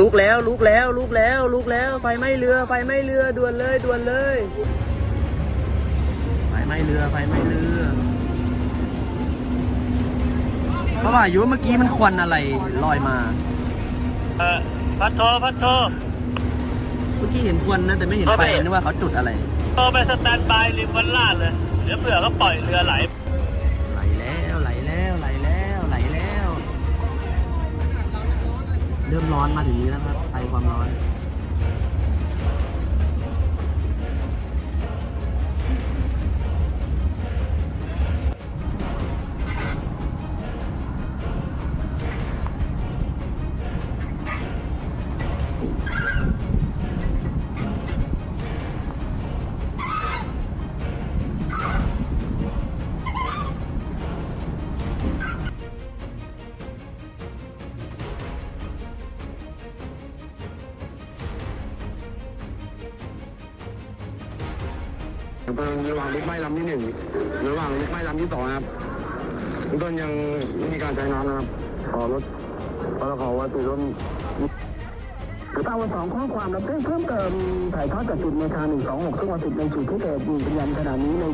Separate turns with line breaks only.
ลุกแล้วลุกแล้วลุกแล้วลุกแล้วไฟไหม้เรือไฟไหม้เรือด่วนเลยด่วนเลย ไฟไหม้เรือไฟไหม้เรือเขาว่าอยู่ว่าเมื่อกี้มันควันอะไรลอยมา
เออพัดโทพัดโท
เมื่อกี้เห็นควันนะแต่ไม่เห็นไฟนึกว่าเขาจุดอะไร
โทไปสแตนบายริมวันลาดเลยเดี๋ยวเผื่อเขาปล่อยเรือไหล
ไหลแล้วไหลแล้วไหล ริ่มร้อนมาถึงนี้แล้วครับไอความร้อน
เพลิงระหว่างลุกไหม้ลำที่หนึ่งระหว่างลุกไหม้ลำที่สองครับเบื้องต้นยังไม่มีการใช้น้ำนะครับขอรถขอขอว่าติดรถ
ตาวันสองข้อความรับเรื่อเพิ่มเติมถ่ายทอดจากจุดเมคา126ซึ่งวันจุดในจุดที่เกิดยืนยันขณะนี้ใน